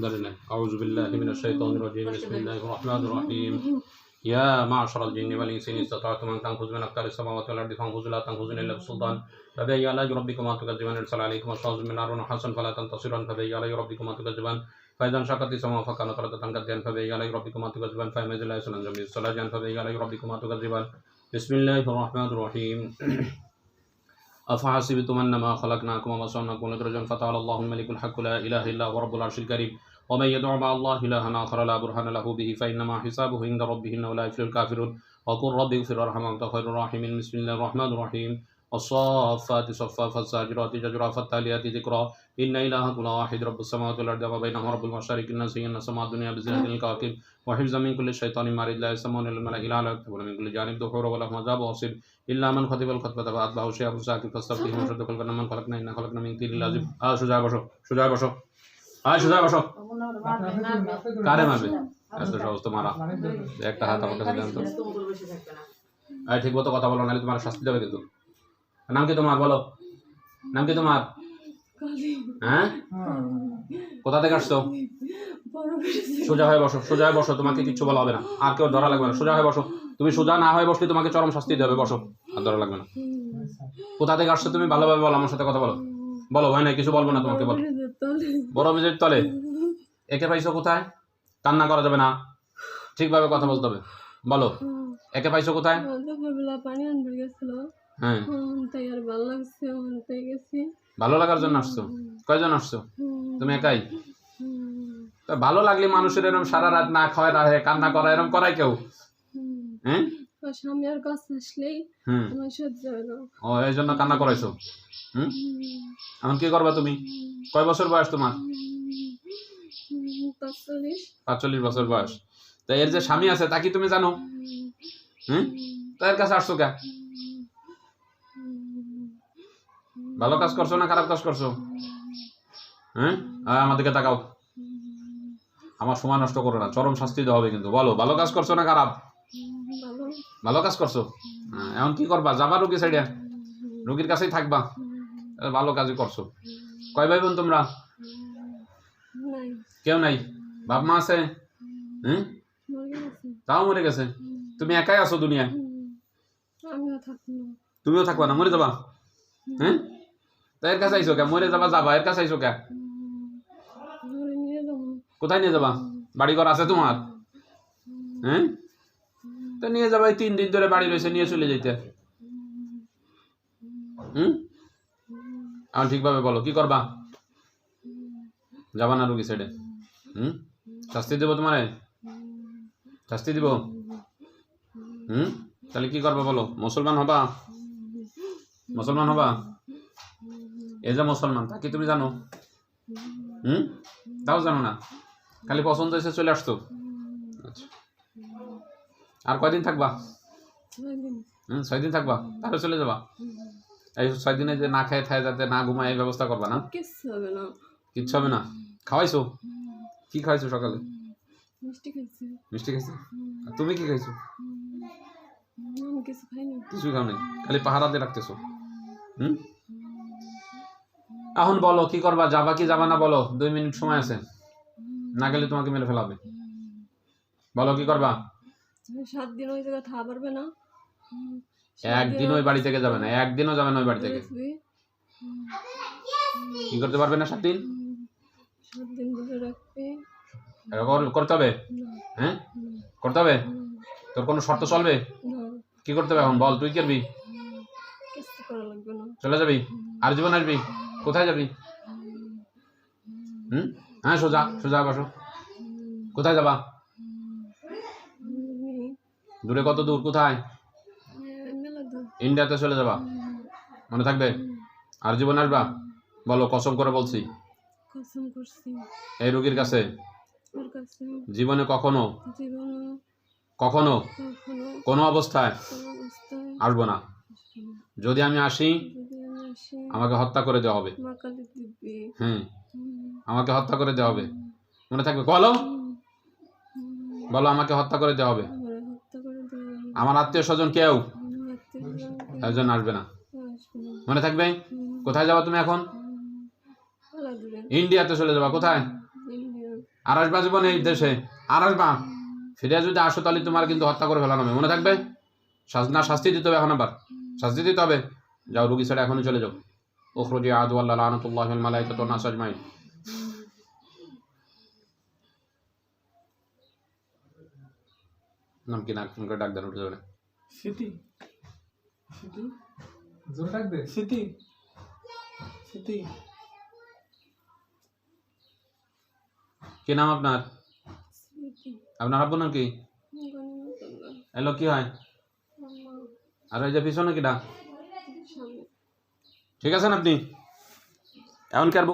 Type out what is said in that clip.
درنا أعوذ بالله من الشيطان الرجيم. بسم الله الرحمن الرحيم. يا معشر الجن والإنس إن استطعتم أن تنفذوا من أقطار السماوات والأرض فانفذوا لا تنفذون إلا بسلطان. فبأي آلاء ربكما تكذبان؟ أرسل عليكم الشمس من نار حسن فلا تنتصرون فبأي آلاء ربكما تكذبان؟ فإذا انشقت السماء فكانت ردة كالدين فبأي آلاء ربكما تكذبان؟ فيميز الله سنن جميل السلاجان فبأي آلاء ربكما تكذبان؟ بسم الله الرحمن الرحيم. أفحسبتم أنما خلقناكم وصنعكم لترجون فتعالى الله الملك الحق لا إله إلا هو رب العرش الكريم ومن يدع مع الله إلها آخر لا برهان له به فإنما حسابه عند ربه إنه لا يفلح الكافرون وقل رب اغفر وارحم وأنت خير الراحمين بسم الله الرحمن الرحيم والصافات صفا فالزاجرات زجرا فالتاليات ذكرا إن إلهكم لواحد رب السماوات والأرض وما بينهما رب المشارق الناس زينا سماء الدنيا بزينة الكواكب وحفظا من كل شيطان مارد لا يسمون إلا الملأ الأعلى يكتبون من كل جانب دحور ولهم عذاب واصب إلا من خطب الخطبة فأتبعه شيئا ساكن فاستفتهم وشد كل من خلقنا إنا خلقنا من طين لازم آه সোজা বসো সোজা বসো আয় সোজা বসো কারে মারবে এত সহজ তো মারা একটা হাত আমার কাছে দেন তো আয় ঠিক মতো কথা বলো নাহলে তোমার শাস্তি দেবে কিন্তু নাম কি তোমার, বলো। নাম কি তোমার? হ্যাঁ? কোথা থেকে আসছো? সোজা হয়ে বসো, সোজা হয়ে বসো, তোমাকে কিচ্ছু বলা হবে না। আর কেউ ধরা লাগবে না, সোজা হয়ে বসো। তুমি সোজা না হয়ে বসলে তোমাকে চরম শাস্তি দেবে বসো। আর ধরা লাগবে না। কোথা থেকে আসছো তুমি? ভালোভাবে বলো, আমার সাথে কথা বলো। বলো, ভয় নাই, কিছু বলব না তোমাকে, বলো। বড় বিজের তলে। একে পাইছো কোথায়? কান্না করা যাবে না। ঠিকভাবে কথা বলতে হবে। বলো, একে পাইছো কোথায়? হ্যাঁ। তাই আর ভালো লাগছে তাই গেছি। ভালো লাগার জন্য আসছো? কয়জন আসছো? তুমি একাই? তা ভালো লাগলে মানুষের এরকম সারা রাত না খাওয়ায় রাখে কান্না করা এরকম করায় কেউ? হ্যাঁ? আর স্বামী আর কাছে আসলেই আমার সহ্য ও এই জন্য কান্না করাইছো? হুম? হুম, এখন কি করবা তুমি? কয় বছর বয়স তোমার? পাঁচচল্লিশ। বছর বয়স। তা এর যে স্বামী আছে তা কি তুমি জানো? হুম। তা এর কাছে আসছো কে? ভালো কাজ করছ না খারাপ কাজ করছ? হ্যাঁ? আমার দিকে তাকাও। আমার সময় নষ্ট করো না চরম শাস্তি দেওয়া হবে কিন্তু। বলো ভালো কাজ করছ না খারাপ? ভালো কাজ করছ? হ্যাঁ, এখন কি করবা? যাবা রুগী সাইডে? রুগীর কাছেই থাকবা। ভালো কাজই করছ। কয় ভাই বোন তোমরা? কেউ নাই? বাপ মা আছে? গেছে তাও মরে গেছে? তুমি একাই আছো দুনিয়ায়? তুমিও থাকবা না মরে যাবা? হ্যাঁ? তা এর কাছে আইসো কে? মরে যাবা যাবা। এর কাছে আইসো কে? কোথায় নিয়ে যাবা? বাড়ি ঘর আছে তোমার? হ্যাঁ? তো নিয়ে যাবা তিন দিন ধরে বাড়ি রয়েছে, নিয়ে চলে যেতে হুম? এখন ঠিকভাবে বলো, কি করবা? যাবা না রুগী সাইডে হুম? শাস্তি দেবো তোমারে? শাস্তি দিব? হুম? তাহলে কি করবা বলো? মুসলমান হবা? মুসলমান হবা? এ যে মুসলমান তা কি তুমি জানো? হুম? তাও জানো না? খালি পছন্দ হয়েছে চলে আসতো? আচ্ছা। আর কয়দিন থাকবা? হুম ছয় দিন থাকবা তাহলে চলে যাবা। এই ছয় দিনে যে না খায় খায় যাতে না ঘুমায় এই ব্যবস্থা করবা না? কিচ্ছু হবে না। খাওয়াইছো? কি খাওয়াইছো সকালে? মিষ্টি খাইছি। মিষ্টি খাইছো? আর তুমি কি খাইছো? কিছু খাইনি। খাও নাই খালি পাহারা দিয়ে রাখতেছো। হুম? এখন বলো কি করবা? যাবা কি যাবা না বলো? দুই মিনিট সময় আছে। না গেলে তোমাকে মেরে ফেলাবে। বলো কি করবা? সাত দিন ওই জায়গায় থাকা পারবে না? একদিন ওই বাড়ি থেকে যাবে না। একদিনও যাবে না ওই বাড়ি থেকে। কি করতে পারবে না সাত দিন? সাত দিন ধরে রাখবি। কর- করতে হবে? হ্যাঁ? করতে হবে? তোর কোনো শর্ত চলবে? কি করতে হবে এখন? বল তুই করবি? চলে যাবি? আর জীবন আসবি? কোথায় যাবি? হুম? হ্যাঁ সোজা সোজা বসো। কোথায় যাবা? দূরে কত দূর? কোথায়? ইন্ডিয়াতে চলে যাবা? মনে থাকবে? আর জীবন আসবা? বলো, কসম করে বলছি। এই রোগীর কাছে? জীবনে কখনো? কখনো? কোনো অবস্থায়? আসব না। যদি আমি আসি আমাকে হত্যা করে দেওয়া হবে। হুম। আমাকে হত্যা করে দেওয়া হবে। মনে থাকবে? বলো। বলো আমাকে হত্যা করে দেওয়া হবে। আমার আত্মীয় স্বজন কেউ? একজন আসবে না। মনে থাকবে? কোথায় যাবা তুমি এখন? ইন্ডিয়াতে চলে যাবা। কোথায়? আর আসবা জীবনে এই দেশে? আর আসবা? ফিরে যদি আসো তাহলে তোমার কিন্তু হত্যা করে ফেলানো হবে। মনে থাকবে? না শাস্তি দিতে হবে এখন আবার। শাস্তি দিতে হবে। যাও রুগী ছেড়ে এখনই চলে যাও ওখরুজি আদু আল্লাহ আনতুল্লাহ মালাইকাত নাস আজমাইন নাম কি নাম করে ডাক দেন উঠে যাবে স্মৃতি স্মৃতি জোর ডাক দে স্মৃতি স্মৃতি কি নাম আপনার স্মৃতি আপনার আব্বু নাম কি গণিমতুল্লাহ এলো কি হয় আম্মা আর ওই যে পিছনে কিটা স্বামী ঠিক আছেন আপনি এমন কি আর